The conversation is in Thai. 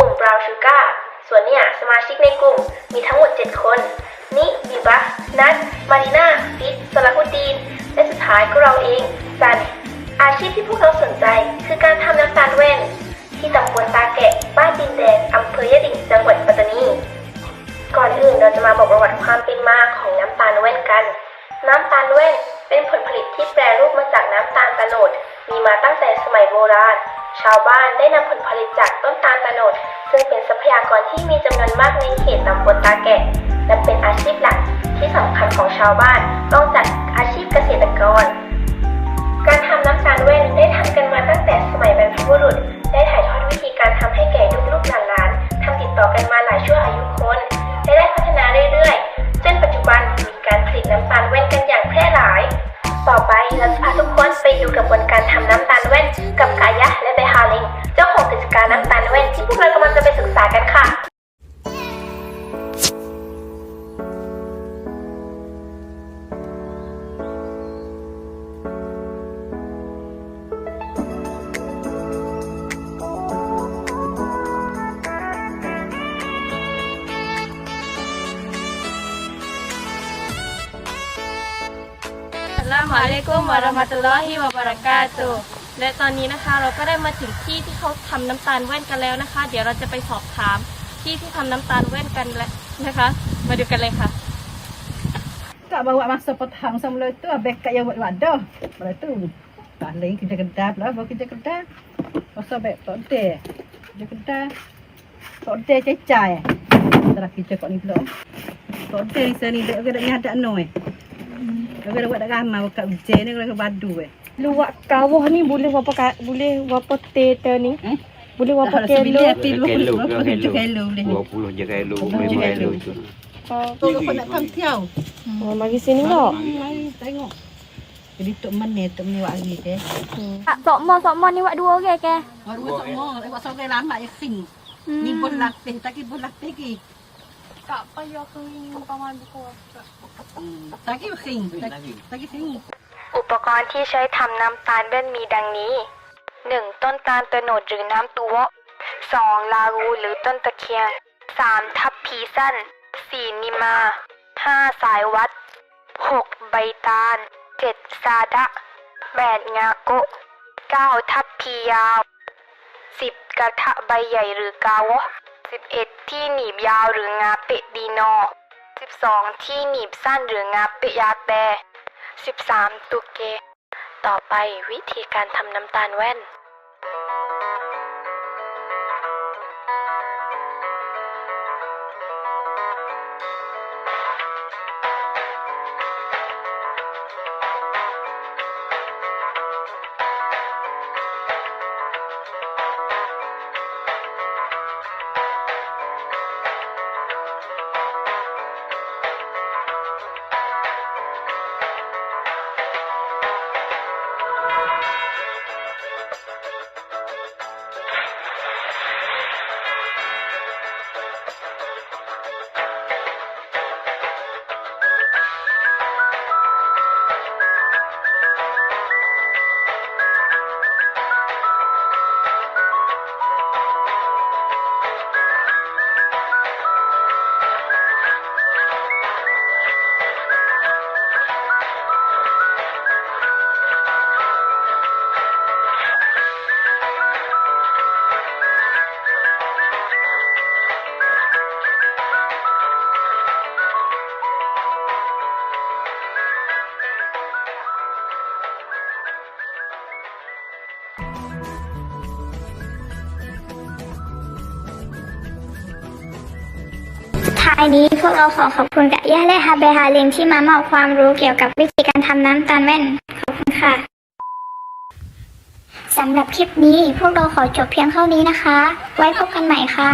ลุ่ม Brown Sugar ส่วนเนี่ยสมาชิกในกลุ่มมีทั้งหมด 7 คนนิบิบะนัทมารีนาฟิตสลาฮุดดีน และสุดท้ายก็เราเองซัน อาชีพที่พวกเราสนใจ คือการทำน้ำตาลแว่น ที่ตำบลตาแกะบ้านดินแดงอำเภอยะดิ่งจังหวัดปัตตานี ก่อนอื่นเราจะมาบอกประวัติความเป็นมาของน้ำตาลแว่นกัน น้ำตาลแว่นเป็นผลผลิตที่แปรรูปมาจากน้ำตาลตะโนด มีมาตั้งแต่สมัยโบราณ ชาวบ้านได้นำผลผลิตจากต้นตาลตะโนด ซึ่งเป็นทรัพยากรที่มีจำนวนมากในเขตตำบลตาแกะ และเป็นอาชีพหลักที่สำคัญของชาวบ้านนอกจากอาชีพเกษตรกรการ ลามุอะลัยกุมวะเราะมะตุลลอฮิวะบะเราะกาตุฮ์และตอนนี้นะคะเราก็ได้มาถึงที่ที่เขาทำน้ำตาลแว่นกันแล้วนะคะ เดี๋ยวเราจะไปสอบถามที่ที่ทำน้ำตาลแว่นกันแล้วนะคะ มาดูกันเลยค่ะ Tak bawa masa petang sama tu abek kat yang buat wadah. Pada tu paling kerja kedap lah, bawa kerja kedap. Masa abek tok de. Kerja kedap. Tok de cecai. Tara kerja kat ni pula. Tok de ni sini dek ada nyadak no ada buat dak ramai kat ujian ni kalau badu eh. Luak kawah ni boleh berapa ka, boleh berapa teter ni? Eh? Boleh berapa Tak kilo? Kilo, kilo, 20 kilo boleh. 20 je kilo, Dua 10 kilo. kilo tu. Tu kau nak tang tiau. oh, mari sini tak? Mari tengok. Jadi tok mana tok ni buat hari ke? Hmm. Tak, sok mo, sok mo ni buat dua orang ke? Baru tok mo, buat sore lama ya sing. Ni pun latih, tak ki pun latih ki. อุปกรณ์ที่ใช้ทำน้ำตาลแว่นมีดังนี้ 1. ต้นตาลตะโนดหรือน้ำตัว 2. ลารูหรือต้นตะเคียน 3. ทับพีสั้น 4. นิมา 5. สายวัด 6. ใบตาล 7. ซาดะ 8. งาโกะ 9. ทับพียาว 10. กระทะใบใหญ่หรือกาวะ 11. ที่หนีบยาวหรืองาเปะดีนอ 12. ที่หนีบสั้นหรืองาเปะยาแต่ 13. ตุเก ต่อไปวิธีการทำน้ำตาลแว่น ไปนี้พวกเราขอขอบคุณกับย่าและฮาเบฮาเลงที่มามอบความรู้เกี่ยวกับวิธีการทำน้ำตาลแว่น ขอบคุณค่ะสำหรับคลิปนี้พวกเราขอจบเพียงเท่านี้นะคะ ไว้พบกันใหม่ค่ะ